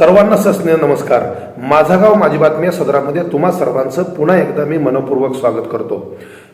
सर्वांना सस्नेह नमस्कार. माझा गाव माझी बातमी या सदरामध्ये तुम्हा सर्वांचं पुन्हा एकदा मी मनपूर्वक स्वागत करतो.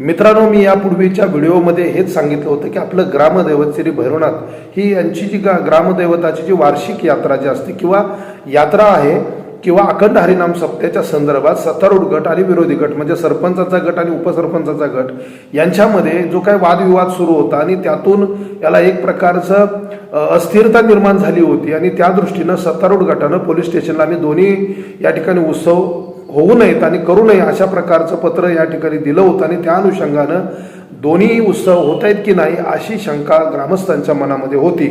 मित्रांनो मी यापूर्वीच्या व्हिडिओमध्ये हेच सांगितलं होतं की आपलं ग्रामदैवत श्री भैरवनाथ ही यांची जी गा ग्रामदैवताची जी वार्षिक यात्रा जी असते किंवा यात्रा आहे किंवा अखंड हरिनाम सप्त्याच्या संदर्भात सत्तारूढ गट आणि विरोधी गट म्हणजे सरपंचाचा गट आणि उपसरपंचाचा गट यांच्यामध्ये जो काही वादविवाद सुरू होता आणि त्यातून याला एक प्रकारचं अस्थिरता निर्माण झाली होती आणि त्या दृष्टीनं सत्तारूढ गटानं पोलीस स्टेशनला आम्ही दोन्ही या ठिकाणी उत्सव होऊ नयेत आणि करू नये अशा प्रकारचं पत्र या ठिकाणी दिलं होतं आणि त्या अनुषंगानं दोन्ही उत्सव होत आहेत की नाही अशी शंका ग्रामस्थांच्या मनामध्ये होती.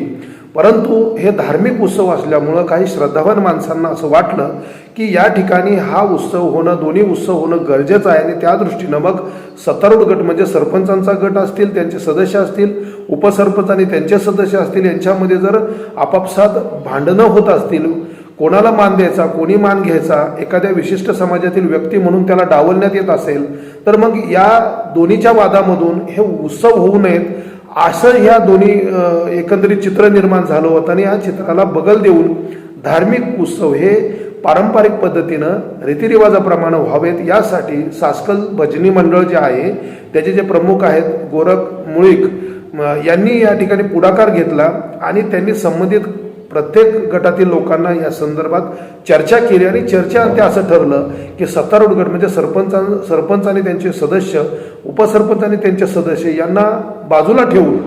परंतु हे धार्मिक उत्सव असल्यामुळं काही श्रद्धावान माणसांना असं वाटलं की या ठिकाणी हा उत्सव होणं दोन्ही उत्सव होणं गरजेचं आहे. आणि त्या दृष्टीनं मग सत्तारूढ गट म्हणजे सरपंचांचा गट असतील त्यांचे सदस्य असतील उपसरपंच आणि त्यांचे सदस्य असतील यांच्यामध्ये जर आपापसात भांडणं होत असतील कोणाला मान द्यायचा कोणी मान घ्यायचा एखाद्या विशिष्ट समाजातील व्यक्ती म्हणून त्याला डावलण्यात येत असेल तर मग या दोन्हीच्या वादामधून हे उत्सव होऊ नयेत. असं ह्या दोन्ही एकंदरीत चित्र निर्माण झालं होतं आणि या चित्राला बगल देऊन धार्मिक उत्सव हे पारंपरिक पद्धतीनं रीतिरिवाजाप्रमाणे व्हावेत. यासाठी सासकल भजनी मंडळ जे आहे त्याचे जे प्रमुख आहेत गोरख मुळीक यांनी या ठिकाणी पुढाकार घेतला आणि त्यांनी संबंधित प्रत्येक गटातील लोकांना या संदर्भात चर्चा केली आणि चर्चा ते असं ठरलं की सत्तारूढ गट म्हणजे सरपंचां सरपंच आणि त्यांचे सदस्य उपसरपंच आणि त्यांचे सदस्य यांना बाजूला ठेवून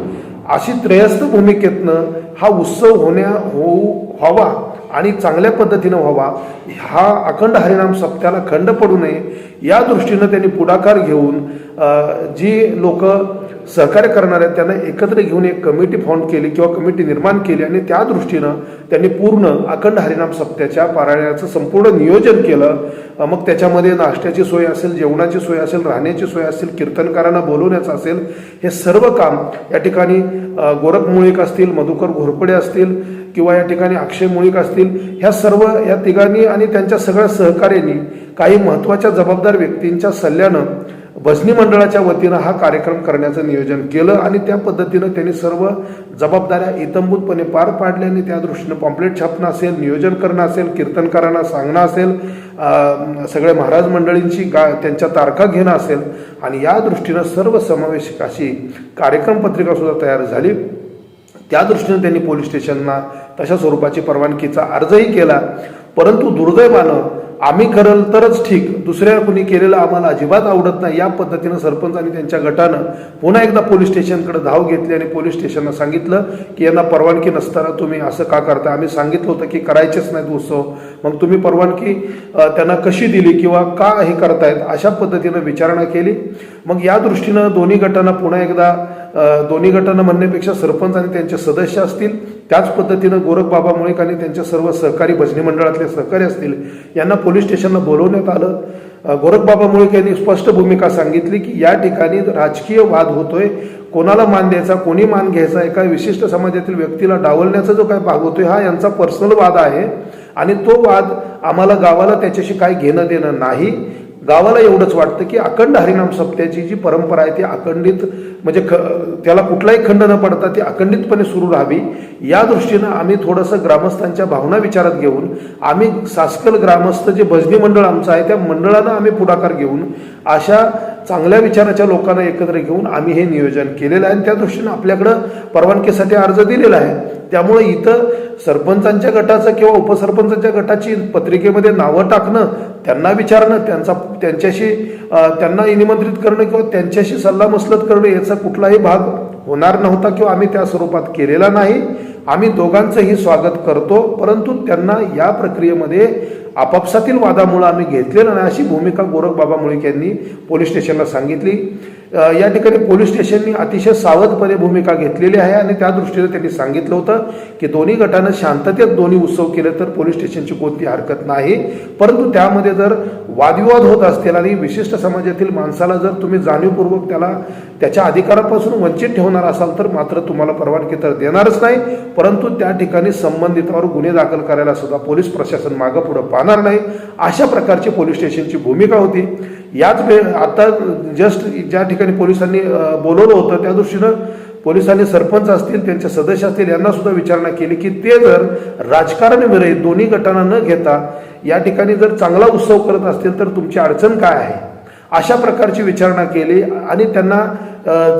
अशी त्रयस्थ भूमिकेतनं हा उत्सव होण्या होऊ व्हावा आणि चांगल्या पद्धतीनं व्हावा हा अखंड हरिणाम सप्त्याला खंड पडू नये या दृष्टीनं त्यांनी पुढाकार घेऊन जी लोक सहकार्य करणाऱ्या त्यांना एकत्र घेऊन एक कमिटी फाउंड केली किंवा कमिटी निर्माण केली आणि त्या दृष्टीनं त्यांनी पूर्ण अखंड हरिनाम सप्त्याच्या पारायणाचं संपूर्ण नियोजन केलं. मग त्याच्यामध्ये नाश्त्याची सोय असेल जेवणाची सोय असेल राहण्याची सोय असेल कीर्तनकारांना बोलवण्याचं असेल हे सर्व काम या ठिकाणी गोरख मुळीक असतील मधुकर घोरपडे असतील किंवा या ठिकाणी अक्षय मुळीक असतील ह्या सर्व या तिघांनी आणि त्यांच्या सगळ्या सहकार्यांनी काही महत्त्वाच्या जबाबदार व्यक्तींच्या सल्ल्यानं भजनी मंडळाच्या वतीनं हा कार्यक्रम करण्याचं नियोजन केलं आणि त्या पद्धतीनं त्यांनी सर्व जबाबदाऱ्या इतंभूतपणे पार पाडल्या आणि त्या दृष्टीनं पॉम्पलेट छापणं असेल नियोजन करणं असेल कीर्तनकारांना सांगणं असेल सगळ्या सगळे महाराज मंडळींची गा त्यांच्या तारखा घेणं असेल आणि या दृष्टीनं सर्व समावेशक अशी कार्यक्रम पत्रिकासुद्धा तयार झाली. त्या दृष्टीनं त्यांनी पोलीस स्टेशनना तशा स्वरूपाची परवानगीचा अर्जही केला. परंतु दुर्दैवानं आम्ही करल तरच ठीक. दुसऱ्या कुणी केलेलं आम्हाला अजिबात आवडत नाही. या पद्धतीनं सरपंच आणि त्यांच्या गटानं पुन्हा एकदा पोलीस स्टेशनकडे धाव घेतली आणि पोलीस स्टेशनला सांगितलं की यांना परवानगी नसताना तुम्ही असं का करता आम्ही सांगितलं होतं की करायचेच नाहीत उत्सव. मग तुम्ही परवानगी त्यांना कशी दिली किंवा का हे करतायत? अशा पद्धतीनं विचारणा केली. मग या दृष्टीनं दोन्ही गटांना पुन्हा एकदा दोन्ही गटांना म्हणण्यापेक्षा सरपंच आणि त्यांचे सदस्य असतील. त्याच पद्धतीनं गोरख बाबा मुळीक आणि त्यांच्या सर्व सहकारी भजनी मंडळातले सहकारी असतील यांना पोलीस स्टेशनला बोलवण्यात आलं. गोरखबाबा मुळीक यांनी स्पष्ट भूमिका सांगितली की या ठिकाणी राजकीय वाद होतोय. कोणाला मान द्यायचा कोणी मान घ्यायचा एका विशिष्ट समाजातील व्यक्तीला डावलण्याचा जो काय भाग होतोय हा यांचा पर्सनल वाद आहे. आणि तो वाद आम्हाला गावाला त्याच्याशी काय घेणं देणं नाही. गावाला एवढंच वाटतं की अखंड हरिनाम सप्त्याची जी परंपरा आहे ती अखंडित म्हणजे ख त्याला कुठलाही खंड न पडता ती अखंडितपणे सुरू राहावी. या दृष्टीनं आम्ही थोडंसं ग्रामस्थांच्या भावना विचारात घेऊन आम्ही सासकल ग्रामस्थ जे भजनी मंडळ आमचं आहे त्या मंडळानं आम्ही पुढाकार घेऊन अशा चांगल्या विचाराच्या लोकांना एकत्र घेऊन आम्ही हे नियोजन केलेलं आहे. आणि त्या दृष्टीनं आपल्याकडं परवानगीसाठी अर्ज दिलेला आहे. त्यामुळे इथं सरपंचांच्या गटाचं किंवा उपसरपंचांच्या गटाची पत्रिकेमध्ये नावं टाकणं त्यांना विचारणं त्यांचा त्यांच्याशी त्यांना निमंत्रित करणं किंवा त्यांच्याशी सल्लामसलत करणं याचा कुठलाही भाग होणार नव्हता किंवा आम्ही त्या स्वरूपात केलेला नाही. आम्ही दोघांचंही स्वागत करतो परंतु त्यांना या प्रक्रियेमध्ये आपापसातील वादामुळे आम्ही घेतलेलं नाही अशी भूमिका गोरख बाबा मुळीक यांनी पोलीस स्टेशनला सांगितली. या ठिकाणी पोलीस स्टेशननी अतिशय सावधपणे भूमिका घेतलेली आहे आणि त्या दृष्टीने त्यांनी सांगितलं होतं की दोन्ही गटानं शांततेत दोन्ही उत्सव केले तर पोलीस स्टेशनची कोणती हरकत नाही. परंतु त्यामध्ये जर वादविवाद होत असतील आणि विशिष्ट समाजातील माणसाला जर तुम्ही जाणीवपूर्वक त्याला त्याच्या अधिकारापासून वंचित ठेवणार असाल तर मात्र तुम्हाला परवानगी तर देणारच नाही. परंतु त्या ठिकाणी संबंधितावर गुन्हे दाखल करायला सुद्धा पोलीस प्रशासन मागं पुढं पाहणार नाही. अशा प्रकारची पोलीस स्टेशनची भूमिका होती. याच वेळ आता जस्ट ज्या ठिकाणी पोलिसांनी बोलवलं होतं त्या दृष्टीनं पोलिसांनी सरपंच असतील त्यांचे सदस्य असतील यांना सुद्धा विचारणा केली की ते जर राजकारण विरहित दोन्ही गटांना न घेता या ठिकाणी जर चांगला उत्सव करत असतील तर तुमची अडचण काय आहे? अशा प्रकारची विचारणा केली आणि त्यांना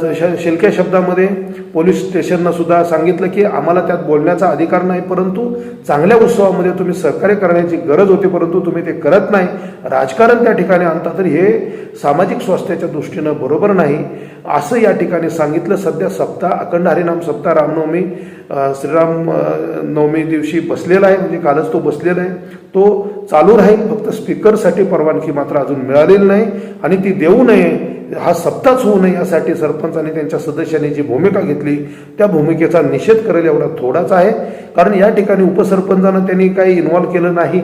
ज- श- शिलक्या शब्दामध्ये पोलीस स्टेशननं सुद्धा सांगितलं की आम्हाला त्यात बोलण्याचा अधिकार नाही परंतु चांगल्या उत्सवामध्ये तुम्ही सहकार्य करण्याची गरज होती परंतु तुम्ही ते करत नाही. राजकारण त्या ठिकाणी आणता तर हे सामाजिक स्वास्थ्याच्या दृष्टीनं बरोबर नाही. असं या ठिकाणी सांगितलं. सध्या सप्ताह अखंड हरिनाम सप्ताह रामनवमी श्रीराम नवमी दिवशी बसलेला आहे. म्हणजे कालच तो बसलेला आहे. तो चालू राहील. फक्त स्पीकरसाठी परवानगी मात्र अजून मिळालेली नाही. आणि ती देऊ नये. हा सप्ताहच होऊ नये यासाठी सरपंच आणि त्यांच्या सदस्यांनी जी भूमिका घेतली त्या भूमिकेचा निषेध करेल एवढा थोडाच आहे. कारण या ठिकाणी उपसरपंचानं त्यांनी काही इन्व्हॉल्व केलं नाही.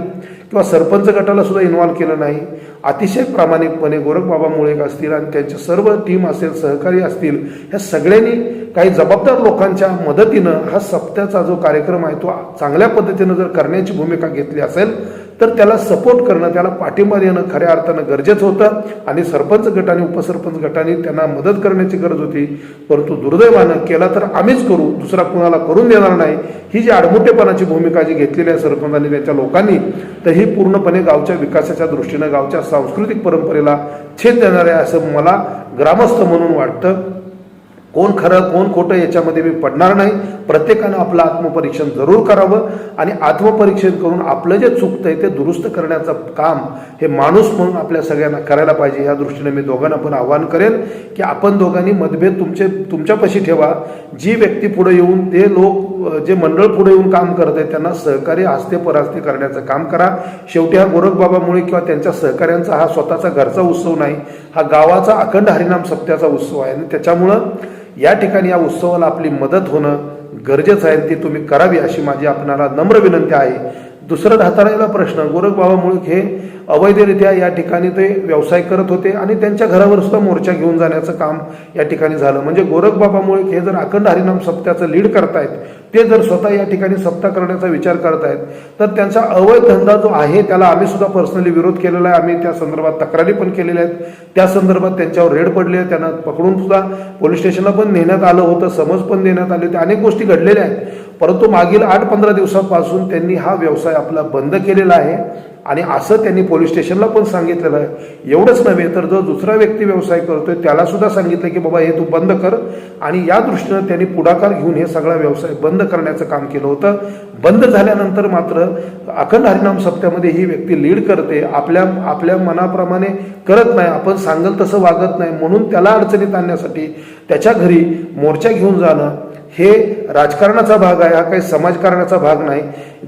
किंवा सरपंच गटाला सुद्धा इन्व्हॉल्व केलं नाही. अतिशय प्रामाणिकपणे गोरखबाबा मुळेक असतील आणि त्यांचे सर्व टीम असेल सहकारी असतील ह्या सगळ्यांनी काही जबाबदार लोकांच्या मदतीनं हा सप्त्याचा जो कार्यक्रम आहे तो चांगल्या पद्धतीनं जर करण्याची भूमिका घेतली असेल तर त्याला सपोर्ट करणं त्याला पाठिंबा देणं खऱ्या अर्थानं गरजेचं होतं. आणि सरपंच गटाने उपसरपंच गटाने त्यांना मदत करण्याची गरज होती. परंतु दुर्दैवानं केला तर आम्हीच करू दुसरा कुणाला करून देणार नाही. ही जी आडमुठेपणाची भूमिका जी घेतलेली आहे सरपंचांनी त्यांच्या लोकांनी तर ही पूर्णपणे गावच्या विकासाच्या दृष्टीनं गावच्या सांस्कृतिक परंपरेला छेद देणार आहे असं मला ग्रामस्थ म्हणून वाटतं. कोण खरं कोण खोटं याच्यामध्ये मी पडणार नाही. प्रत्येकानं आपलं आत्मपरीक्षण जरूर करावं आणि आत्मपरीक्षण करून आपलं जे चुकतं आहे ते दुरुस्त करण्याचं काम हे माणूस म्हणून आपल्या सगळ्यांना करायला पाहिजे. या दृष्टीने मी दोघांना पण आव्हान करेन की आपण दोघांनी मतभेद तुमचे तुमच्यापाशी ठेवा. जी व्यक्ती पुढे येऊन ते लोक जे मंडळ पुढे येऊन काम करत आहेत त्यांना सहकार्य हस्ते परास्ते करण्याचं काम करा. शेवटी हा गोरखबाबामुळे किंवा त्यांच्या सहकार्यांचा हा स्वतःचा घरचा उत्सव नाही. हा गावाचा अखंड हरिनाम सत्याचा उत्सव आहे. आणि त्याच्यामुळं या ठिकाणी या उत्सवाला आपली मदत होणं गरजेचं आहे ती तुम्ही करावी अशी माझी आपणाला नम्र विनंती आहे. दुसरं हाताळलेला प्रश्न गोरखबाबा मुळक हे अवैधरित्या या ठिकाणी ते व्यवसाय करत होते आणि त्यांच्या घरावर सुद्धा मोर्चा घेऊन जाण्याचं काम या ठिकाणी झालं. म्हणजे गोरखबाबामुळे हे जर अखंड हरिनाम सप्त्याचं लीड करतायत ते जर स्वतः या ठिकाणी सत्ता करण्याचा विचार करतायत तर त्यांचा अवैध धंदा जो आहे त्याला आम्ही सुद्धा पर्सनली विरोध केलेला आहे. आम्ही त्या संदर्भात तक्रारी पण केलेल्या आहेत. त्या संदर्भात त्यांच्यावर रेड पडले आहे त्यांना पकडून सुद्धा पोलीस स्टेशनला पण नेण्यात आलं होतं समज पण देण्यात आले होते. अनेक गोष्टी घडलेल्या आहेत. परंतु मागील आठ पंधरा दिवसापासून त्यांनी हा व्यवसाय आपला बंद केलेला आहे. आणि असं त्यांनी पोलीस स्टेशनला पण सांगितलेलं आहे. एवढंच नव्हे तर जो दुसरा व्यक्ती व्यवसाय करतोय त्याला सुद्धा सांगितलं की बाबा हे तू बंद कर. आणि या दृष्टीनं त्यांनी पुढाकार घेऊन हे सगळा व्यवसाय बंद करण्याचं काम केलं होतं. बंद झाल्यानंतर मात्र अखंड हरिनाम सप्त्यामध्ये ही व्यक्ती लीड करते. आपल्या आपल्या मनाप्रमाणे करत नाही. आपण सांगल तसं वागत नाही. म्हणून त्याला अडचणीत आणण्यासाठी त्याच्या घरी मोर्चा घेऊन जाणं हे राजकारणाचा भाग आहे. हा काही समाजकारणाचा भाग नाही.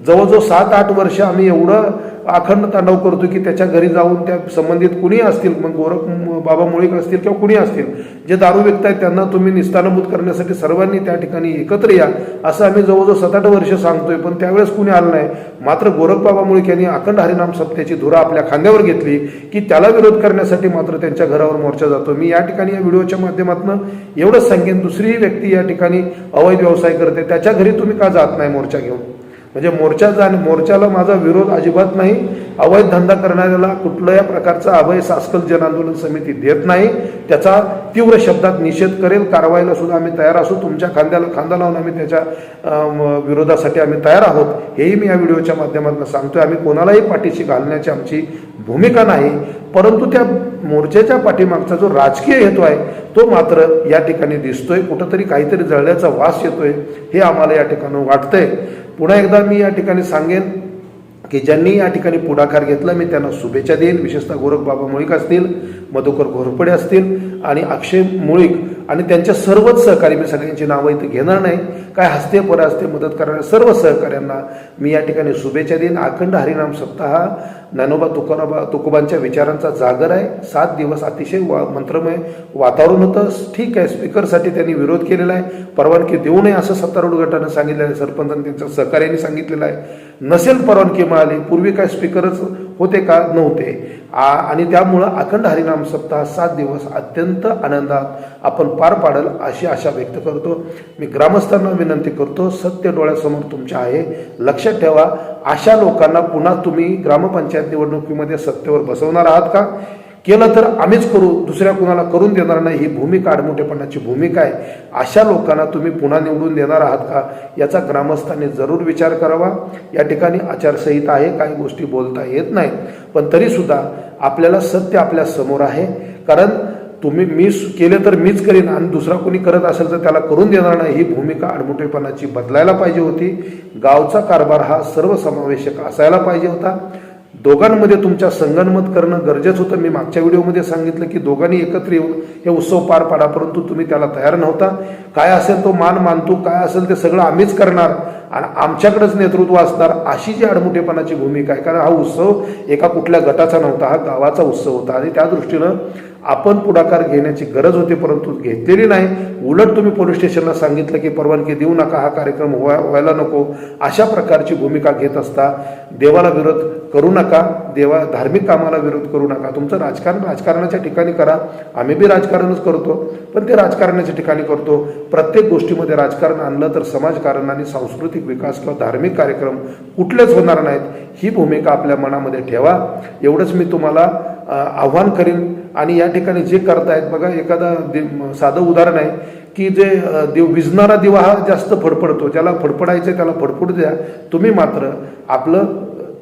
जवळजवळ सात आठ वर्ष आम्ही एवढं अखंड तांडव करतो की त्याच्या घरी जाऊन त्या संबंधित कुणी असतील मग गोरख बाबा मुळीक असतील किंवा कुणी असतील जे दारू विकतायत त्यांना तुम्ही निस्तानभूत करण्यासाठी सर्वांनी त्या ठिकाणी एकत्र या असं आम्ही जवळजवळ सात आठ वर्ष सांगतोय. पण त्यावेळेस कुणी आलं नाही. मात्र गोरख बाबा मुळीक यांनी अखंड हरिनाम सत्याची धुरा आपल्या खांद्यावर घेतली की त्याला विरोध करण्यासाठी मात्र त्यांच्या घरावर मोर्चा जातो. मी या ठिकाणी या व्हिडिओच्या माध्यमातून एवढंच सांगेन दुसरीही व्यक्ती या ठिकाणी अवैध व्यवसाय करते. त्याच्या घरी तुम्ही का जात नाही मोर्चा घेऊन? म्हणजे मोर्चा जाण मोर्चाला माझा विरोध अजिबात नाही. अवैध धंदा करणाऱ्याला कुठल्याही प्रकारचा अभय सास्कल जन आंदोलन समिती देत नाही. त्याचा तीव्र शब्दात निषेध करेल. कारवाईला सुद्धा आम्ही तयार असू. तुमच्या खांद्याला खांदा लावून आम्ही त्याच्या विरोधासाठी आम्ही तयार आहोत. हेही मी या व्हिडिओच्या माध्यमातून सांगतोय. आम्ही कोणालाही पाठीशी घालण्याची आमची भूमिका नाही. परंतु त्या मोर्चाच्या पाठीमागचा जो राजकीय हेतू आहे तो मात्र या ठिकाणी दिसतोय. कुठंतरी काहीतरी जळल्याचा वास येतोय. हे आम्हाला या ठिकाणी वाटतंय. पुन्हा एकदा मी या ठिकाणी सांगेन की ज्यांनी या ठिकाणी पुढाकार घेतला मी त्यांना शुभेच्छा देईन. विशेषतः गोरख बाबा मुळीक असतील मधुकर घोरपडे असतील आणि अक्षय मुळीक आणि त्यांच्या सर्वच सहकारी मी सगळ्यांची नावं इथं घेणार नाही. काय हस्ते परहस्ते मदत करणाऱ्या सर्व सहकाऱ्यांना मी या ठिकाणी शुभेच्छा देईन. अखंड हरिनाम सप्ताह ज्ञानोबा तुकाराबा तुकोबांच्या विचारांचा जागर आहे. सात दिवस अतिशय वा मंत्रमय वातावरण होतं. ठीक आहे स्पीकरसाठी त्यांनी विरोध केलेला आहे. परवानगी देऊ नये असं सत्तारूढ गटानं सांगितलेलं आहे. सरपंचांनी त्यांच्या सहकार्याने सांगितलेलं आहे. नसेल परवानगी मिळाली पूर्वी काय स्पीकरच होते का नव्हते. आ आणि त्यामुळं अखंड हरिनाम सप्ताह सात दिवस अत्यंत आनंदात आपण पार पाडल अशी आशा व्यक्त करतो. मी ग्रामस्थांना विनंती करतो सत्य डोळ्यासमोर तुमच्या आहे. लक्षात ठेवा अशा लोकांना पुन्हा तुम्ही ग्रामपंचायत निवडणुकीमध्ये सत्तेवर बसवणार आहात का? केलं तर आम्हीच करू दुसऱ्या कुणाला करून देणार नाही ही भूमिका आडमोठेपणाची भूमिका आहे. अशा लोकांना तुम्ही पुन्हा निवडून देणार आहात का? याचा ग्रामस्थांनी जरूर विचार करावा. या ठिकाणी आचारसंहिता आहे काही गोष्टी बोलता येत नाहीत. पण तरीसुद्धा आपल्याला सत्य आपल्यासमोर आहे. कारण तुम्ही मी केले तर मीच करीन आणि दुसरा कोणी करत असेल तर त्याला करून देणार नाही. ही भूमिका आडमुठेपणाची बदलायला पाहिजे होती. गावचा कारभार हा सर्वसमावेशक असायला पाहिजे होता. दोघांमध्ये तुमच्या संगनमत करणं गरजेचं होतं. मी मागच्या व्हिडिओमध्ये सांगितलं की दोघांनी एकत्र येऊन हे उत्सव पार पाडा परंतु तुम्ही त्याला तयार नव्हता. काय असेल तो मान मानतो काय असेल ते सगळं आम्हीच करणार. आणि आमच्याकडेच नेतृत्व असणार अशी जी आडमुठेपणाची भूमिका आहे. कारण हा उत्सव एका कुठल्या गटाचा नव्हता हा गावाचा उत्सव होता. आणि त्या दृष्टीनं आपण पुढाकार घेण्याची गरज होती परंतु घेतलेली नाही. उलट तुम्ही पोलीस स्टेशनला सांगितलं की परवानगी देऊ नका हा कार्यक्रम व्हाय व्हायला नको. अशा प्रकारची भूमिका घेत असता देवाला विरोध करू नका. देवा धार्मिक कामाला विरोध करू नका. तुमचं राजकारण राजकारणाच्या ठिकाणी करा. आम्ही बी राजकारणच करतो. पण ते राजकारणाच्या ठिकाणी करतो. प्रत्येक गोष्टीमध्ये राजकारण आणलं तर समाजकारण आणि सांस्कृतिक विकास किंवा धार्मिक कार्यक्रम कुठलेच होणार नाहीत. ही भूमिका आपल्या मनामध्ये ठेवा. एवढंच मी तुम्हाला आव्हान करीन. आणि या ठिकाणी जे करतायत बघा एखादा दि- साधं उदाहरण आहे की जे देव दिव विजणारा दिवा हा जास्त फडफडतो. ज्याला फडफडायचं त्याला फडफडू द्या. तुम्ही मात्र आपलं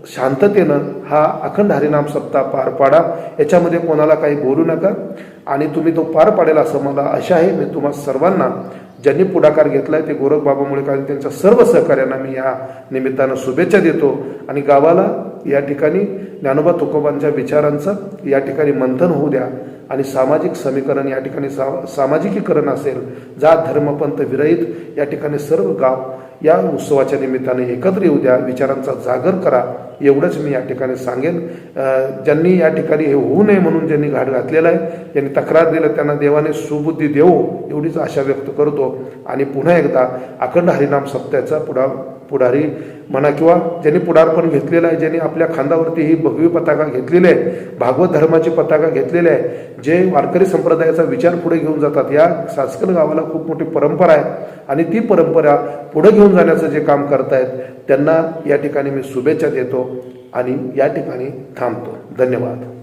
शांततेनं हा अखंड हरिनाम सप्ताह पार पाडा. याच्यामध्ये कोणाला काही बोलू नका. आणि तुम्ही तो पार पाडेल असं मला आशा आहे. मी तुम्हा सर्वांना ज्यांनी पुढाकार घेतलाय ते गोरख बाबा मुळेकर त्यांच्या सर्व सहकार्यांना मी या निमित्तानं शुभेच्छा देतो. आणि गावाला या ठिकाणी ज्ञानोबा तुकोबांच्या विचारांचं या ठिकाणी मंथन होऊ द्या. आणि सामाजिक समीकरण या ठिकाणी सा सामाजिकीकरण असेल जात धर्मपंथ विरहित या ठिकाणी सर्व गाव या उत्सवाच्या निमित्ताने एकत्र येऊ द्या विचारांचा जागर करा एवढंच मी या ठिकाणी सांगेन. ज्यांनी या ठिकाणी हे होऊ नये म्हणून ज्यांनी घाट घातलेला आहे ज्यांनी तक्रार दिलं त्यांना देवाने सुबुद्धी देवो एवढीच आशा व्यक्त करतो. आणि पुन्हा एकदा अखंड हरिनाम सप्त्याचा पुढा पुढारी म्हणा किंवा ज्यांनी पुढारपण घेतलेलं आहे ज्यांनी आपल्या खांदावरती ही भगवी पताका घेतलेली आहे भागवत धर्माची पताका घेतलेली आहे जे वारकरी संप्रदायाचा विचार पुढे घेऊन जातात या सासकल गावाला खूप मोठी परंपरा आहे. आणि ती परंपरा पुढे घेऊन जाण्याचं जे काम करतायत त्यांना या ठिकाणी मी शुभेच्छा देतो आणि या ठिकाणी थांबतो. धन्यवाद.